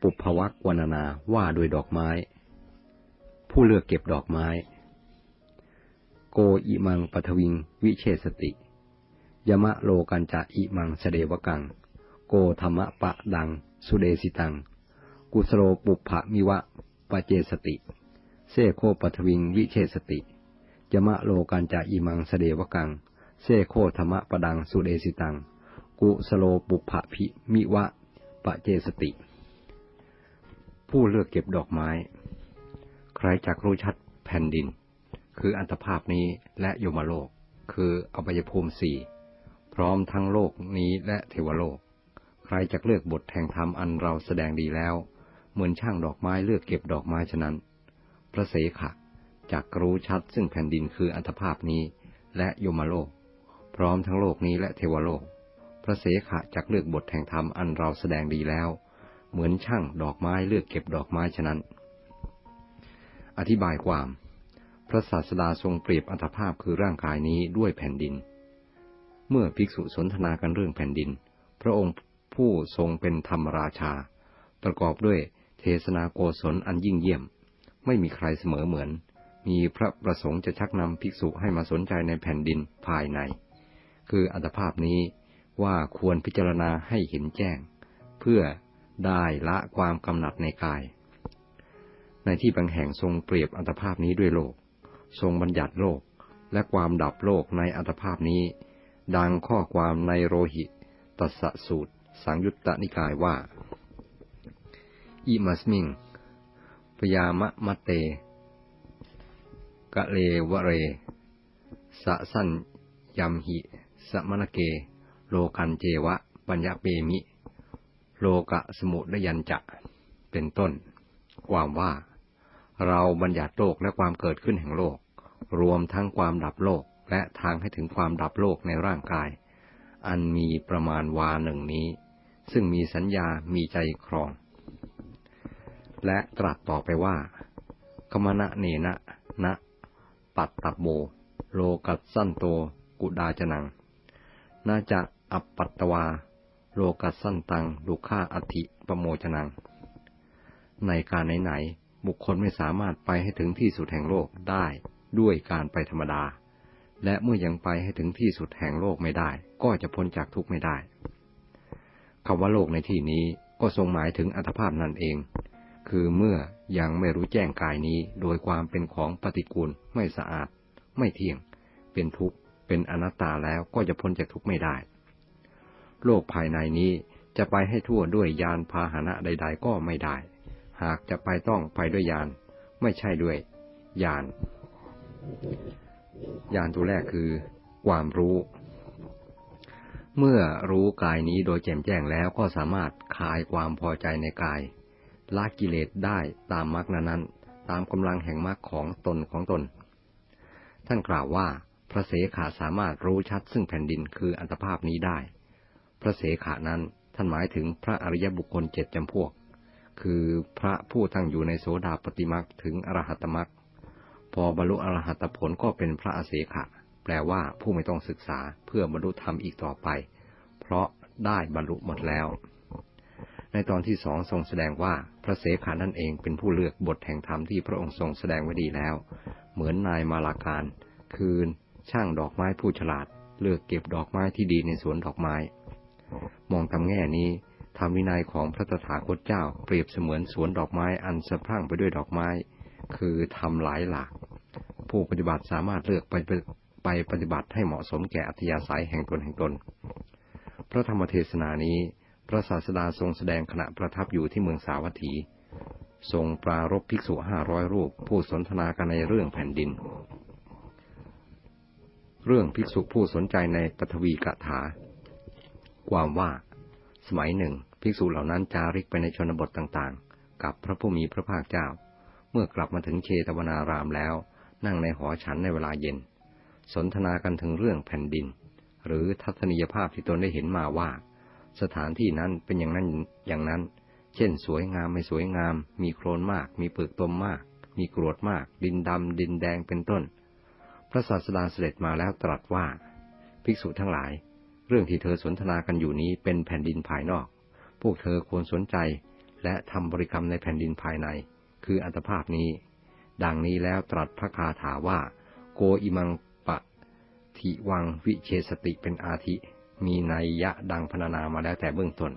ปุพวักวรรณนาว่าโดยดอกไม้ ผู้เลือกเก็บดอกไม้ โกอิมังปทวิงวิเชสติ ยมะโลกันจะอิมังเสเดวกัง โกธรรมะปะดัง สุเดสิตัง กุสโลปุพะมิวะปะเจสติ เซโคปทวิงวิเชสติ ยมะโลกันจะอิมังเสเดวกัง เซโคธรรมะปะดังสุเดสิตัง กุสโลปุพะพิมิวะปะเจสติ ผู้เลือกเก็บดอกไม้ ใครจักรู้ชัดแผ่นดิน คืออันตภาพนี้และโยมโลก คืออบายภูมิสี่พร้อมทั้งโลกนี้และเทวโลก ใครจักเลือกบทแห่งธรรมอันเราแสดงดีแล้ว เหมือนช่างดอกไม้เลือกเก็บดอกไม้ฉะนั้น พระเสขะจักรู้ชัดซึ่งแผ่นดินคืออันตภาพนี้และโยมโลก พร้อมทั้งโลกนี้และเทวโลก พระเสขะจักเลือกบทแห่งธรรมอันเราแสดงดีแล้ว เหมือนช่างดอกไม้เลือกเก็บดอกไม้ฉะนั้น อธิบายความ พระศาสดาทรงเปรียบอัตภาพคือร่างกายนี้ด้วยแผ่นดิน เมื่อภิกษุสนทนากันเรื่องแผ่นดิน พระองค์ผู้ทรงเป็นธรรมราชา ประกอบด้วยเทศนาโกศลอันยิ่งเยี่ยม ไม่มีใครเสมอเหมือน มีพระประสงค์จะชักนำภิกษุให้มาสนใจในแผ่นดินภายใน คืออัตภาพนี้ว่าควรพิจารณาให้เห็นแจ้ง เพื่อ ได้ละความกำหนัดในกาย ในที่บางแห่งทรงเปรียบอัตภาพนี้ด้วยโลก ทรงบัญญัติโลกและความดับโลกในอัตภาพนี้ ดังข้อความในโรหิตัสสูตร สังยุตตนิกายว่า อิมัสมิงพยามะมะเต กะเลวะเร สะสันยัมหิ สมณเก โลกันเจวะ ปัญญาเปมิ โลกะสมุทยันจะ เป็นต้น ความว่า เราบัญญัติโลกและความเกิดขึ้นแห่งโลก รวมทั้งความดับโลกและทางให้ถึงความดับโลกในร่างกาย อันมีประมาณวาหนึ่งนี้ ซึ่งมีสัญญามีใจครอง และตรัสต่อไปว่าคมณะเนนะนะ ปัตตบโบโลกัสสันโต กุดาจนัง น่าจะอัปปัตตวา โลกัสสันตังดุขาอธิปโมชนัง ในการไหนๆบุคคลไม่สามารถไปให้ถึงที่สุดแห่งโลกได้ด้วยการไปธรรมดา และเมื่อยังไปให้ถึงที่สุดแห่งโลกไม่ได้ ก็จะพ้นจากทุกข์ไม่ได้คำว่าโลกในที่นี้ก็ทรงหมายถึงอัตภาพนั่นเอง คือเมื่อยังไม่รู้แจ้งกายนี้โดยความเป็นของปฏิกูลไม่สะอาด ไม่เที่ยง เป็นทุกข์ เป็นอนัตตาแล้วก็จะพ้นจากทุกข์ไม่ได้ โลกภายในนี้จะไปให้ทั่วด้วยยานพาหนะใด ๆ ก็ไม่ได้ หากจะไปต้องไปด้วยยาน ไม่ใช่ด้วยยาน ยานตัวแรกคือ ความรู้ เมื่อรู้กายนี้โดยแจ่มแจ้งแล้วก็สามารถคลายความพอใจในกายละกิเลสได้ตามมรรคนั้นตามกำลังแห่งมรรคของตนของตน ท่านกล่าวว่าพระเสขาสามารถรู้ชัดซึ่งแผ่นดินคืออัตภาพนี้ได้ พระเสขานั้นท่านหมายถึงพระอริยบุคคลเจ็ดจำพวก คือพระผู้ตั้งอยู่ในโสดาปฏิมักถึงอรหัตมักพอบรรลุอรหัตผลก็เป็นพระอเสขะ แปลว่าผู้ไม่ต้องศึกษาเพื่อบรรลุธรรมอีกต่อไป เพราะได้บรรลุหมดแล้ว ในตอนที่สองทรงแสดงว่าพระเสขานั่นเองเป็นผู้เลือกบทแห่งธรรมที่พระองค์ทรงแสดงไว้ดีแล้ว เหมือนนายมาลาการ คือช่างดอกไม้ผู้ฉลาด เลือกเก็บดอกไม้ที่ดีในสวนดอกไม้ มองตามแง่นี้ธรรมวินัยของพระตถาคตเจ้าเปรียบเสมือนสวนดอกไม้อันสะพรั่งไปด้วยดอกไม้ คือทำหลายหลาก ผู้ปฏิบัติสามารถเลือกไปไปปฏิบัติให้เหมาะสมแก่อัธยาศัยแห่งตนแห่งตน พระธรรมเทศนานี้พระศาสดาทรงแสดงขณะประทับอยู่ที่เมืองสาวัตถี ทรงปรารบภิกษุห้าร้อยรูป ผู้สนทนากันในเรื่องแผ่นดิน เรื่องภิกษุผู้สนใจในปฐวีกถา ความว่า สมัยหนึ่ง ภิกษุเหล่านั้นจาริกไปในชนบทต่างๆ กับพระผู้มีพระภาคเจ้า เมื่อกลับมาถึงเชตวนารามแล้ว นั่งในหอฉันในเวลาเย็น สนทนากันถึงเรื่องแผ่นดิน หรือทัศนียภาพที่ตนได้เห็นมาว่า สถานที่นั้นเป็นอย่างนั้นอย่างนั้น เช่น สวยงามไม่สวยงาม มีโคลนมาก มีเปลือกตมมาก มีกรวดมาก ดินดำดินแดงเป็นต้น พระศาสดาเสด็จมาแล้วตรัสว่า ภิกษุทั้งหลาย เรื่องที่เธอสนทนากันอยู่นี้เป็นแผ่นดินภายนอก พวกเธอควรสนใจและทำบริกรรมในแผ่นดินภายใน คืออัตภาพนี้ ดังนี้แล้วตรัสพระคาถาว่า โกอิมังปะทิวังวิเชสติเป็นอาทิ มีนัยยะดังพรรณนามาแล้วแต่เบื้องต้น